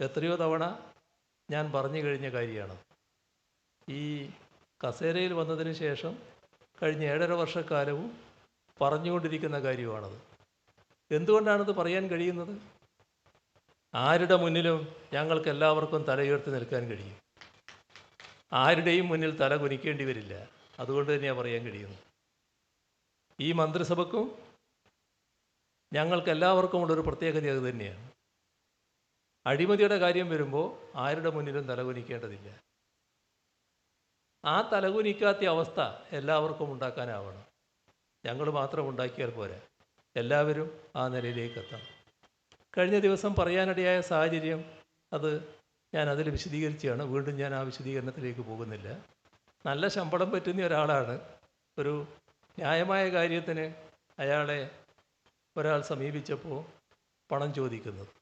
എത്രയോ തവണ ഞാൻ പറഞ്ഞു കഴിഞ്ഞ കാര്യമാണ്. ഈ കസേരയിൽ വന്നതിന് ശേഷം കഴിഞ്ഞ ഏഴര വർഷക്കാലവും പറഞ്ഞുകൊണ്ടിരിക്കുന്ന കാര്യമാണത്. എന്തുകൊണ്ടാണിത് പറയാൻ കഴിയുന്നത്? ആരുടെ മുന്നിലും ഞങ്ങൾക്ക് എല്ലാവർക്കും തലയുയർത്തി നിൽക്കാൻ കഴിയും. ആരുടെയും മുന്നിൽ തല കുനിക്കേണ്ടി വരില്ല. അതുകൊണ്ട് തന്നെയാണ് പറയാൻ കഴിയുന്നത്. ഈ മന്ത്രിസഭക്കും ഞങ്ങൾക്ക് എല്ലാവർക്കും ഉള്ളൊരു പ്രത്യേകത അത് തന്നെയാണ്. അഴിമതിയുടെ കാര്യം വരുമ്പോൾ ആരുടെ മുന്നിലും തലകുനിക്കേണ്ടതില്ല. ആ തലകുനിക്കാത്ത അവസ്ഥ എല്ലാവർക്കും ഉണ്ടാക്കാനാവണം. ഞങ്ങൾ മാത്രം ഉണ്ടാക്കിയാൽ പോരാ. എല്ലാവരും ആ നിലയിലേക്ക് എത്തണം. കഴിഞ്ഞ ദിവസം പറയാനിടയായ സാഹചര്യം അത് ഞാൻ അതിൽ വിശദീകരിച്ചാണ് വീണ്ടും ഞാൻ ആ വിശദീകരണത്തിലേക്ക് പോകുന്നില്ല. നല്ല ശമ്പളം പറ്റുന്ന ഒരാളാണ്. ഒരു ന്യായമായ കാര്യത്തിന് അയാളെ ഒരാൾ സമീപിച്ചപ്പോൾ പണം ചോദിക്കുന്നത്.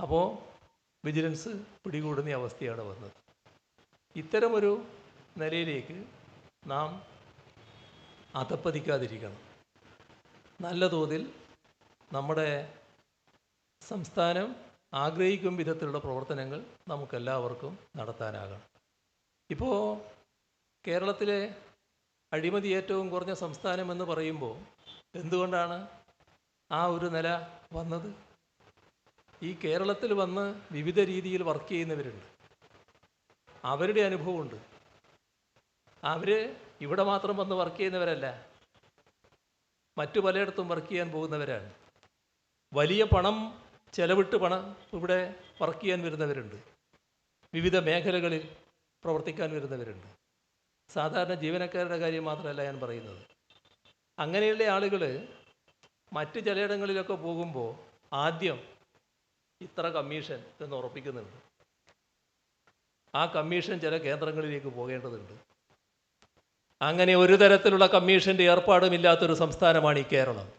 അപ്പോൾ വിജിലൻസ് പിടികൂടുന്ന അവസ്ഥയാണ് വന്നത്. ഇത്തരമൊരു നിലയിലേക്ക് നാം അതപ്പതിക്കാതിരിക്കണം നല്ല തോതിൽ നമ്മുടെ സംസ്ഥാനം ആഗ്രഹിക്കും വിധത്തിലുള്ള പ്രവർത്തനങ്ങൾ നമുക്കെല്ലാവർക്കും നടത്താനാകണം. ഇപ്പോൾ കേരളത്തിലെ അഴിമതി ഏറ്റവും കുറഞ്ഞ സംസ്ഥാനം എന്ന് പറയുമ്പോൾ എന്തുകൊണ്ടാണ് ആ ഒരു നില വന്നത്? ഈ കേരളത്തിൽ വന്ന് വിവിധ രീതിയിൽ വർക്ക് ചെയ്യുന്നവരുണ്ട്. അവരുടെ അനുഭവമുണ്ട്. അവർ ഇവിടെ മാത്രം വന്ന് വർക്ക് ചെയ്യുന്നവരല്ല. മറ്റു പലയിടത്തും വർക്ക് ചെയ്യാൻ പോകുന്നവരാണ്. വലിയ പണം ചെലവിട്ട് പണം ഇവിടെ വർക്ക് ചെയ്യാൻ വരുന്നവരുണ്ട്. വിവിധ മേഖലകളിൽ പ്രവർത്തിക്കാൻ വരുന്നവരുണ്ട്. സാധാരണ ജീവനക്കാരുടെ കാര്യം മാത്രമല്ല ഞാൻ പറയുന്നത്. അങ്ങനെയുള്ള ആളുകൾ മറ്റ് ചിലയിടങ്ങളിലൊക്കെ പോകുമ്പോൾ ആദ്യം ഇത്ര കമ്മീഷൻ എന്ന് ഉറപ്പിക്കുന്നുണ്ട്. ആ കമ്മീഷൻ ചില കേന്ദ്രങ്ങളിലേക്ക് പോകേണ്ടതുണ്ട്. അങ്ങനെ ഒരു തരത്തിലുള്ള കമ്മീഷന്റെ ഏർപ്പാടും ഇല്ലാത്തൊരു സംസ്ഥാനമാണ് ഈ കേരളം.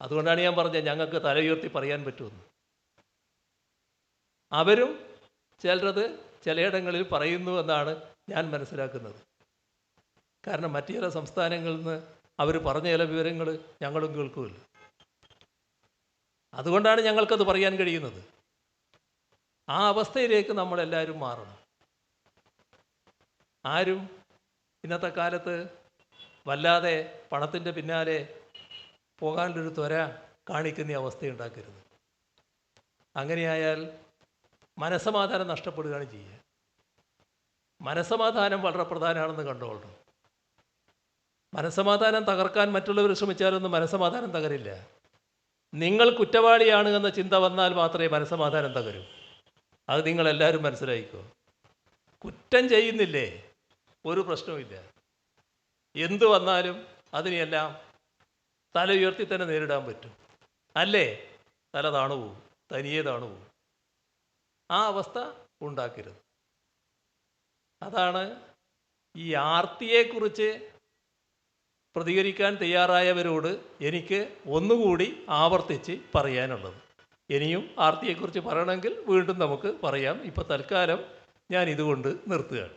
അതുകൊണ്ടാണ് ഞാൻ പറഞ്ഞത് ഞങ്ങൾക്ക് തലയുയർത്തി പറയാൻ പറ്റുമെന്ന്. അവരും ചിലരത് ചിലയിടങ്ങളിൽ പറയുന്നു എന്നാണ് ഞാൻ മനസ്സിലാക്കുന്നത്. കാരണം മറ്റു ചില സംസ്ഥാനങ്ങളിൽ നിന്ന് അവർ പറഞ്ഞ ചില വിവരങ്ങൾ ഞങ്ങളും കേൾക്കുമല്ലോ. അതുകൊണ്ടാണ് ഞങ്ങൾക്കത് പറയാൻ കഴിയുന്നത്. ആ അവസ്ഥയിലേക്ക് നമ്മളെല്ലാവരും മാറണം. ആരും ഇന്നത്തെ കാലത്ത് വല്ലാതെ പണത്തിന്റെ പിന്നാലെ പോകാനുള്ളൊരു ത്വര കാണിക്കുന്ന അവസ്ഥയുണ്ടാക്കരുത്. അങ്ങനെയായാൽ മനസ്സമാധാനം നഷ്ടപ്പെടുകയാണ് ചെയ്യുക. മനസ്സമാധാനം വളരെ പ്രധാനമാണെന്ന് കണ്ടോളണം. മനസ്സമാധാനം തകർക്കാൻ മറ്റുള്ളവർ ശ്രമിച്ചാലൊന്നും മനസ്സമാധാനം തകരില്ല. നിങ്ങൾ കുറ്റവാളിയാണ് എന്ന ചിന്ത വന്നാൽ മാത്രമേ മനസ്സമാധാനം തകരൂ. അത് നിങ്ങളെല്ലാവരും മനസ്സിലായിക്കോ? കുറ്റം ചെയ്യുന്നില്ലേ? ഒരു പ്രശ്നവുമില്ല. എന്തു വന്നാലും അതിനെയെല്ലാം തല ഉയർത്തി തന്നെ നേരിടാൻ പറ്റും. അല്ലേ? തല താണു പോവും. തനിയെ താണു പോവും. ആ അവസ്ഥ ഉണ്ടാക്കരുത്. അതാണ് ഈ ആർത്തിയെക്കുറിച്ച് പ്രതികരിക്കാൻ തയ്യാറായവരോട് എനിക്ക് ഒന്നുകൂടി ആവർത്തിച്ച് പറയാനുള്ളത്. ഇനിയും ആർത്തിയെക്കുറിച്ച് പറയണമെങ്കിൽ വീണ്ടും നമുക്ക് പറയാം. ഇപ്പോൾ തൽക്കാലം ഞാൻ ഇതുകൊണ്ട് നിർത്തുകയാണ്.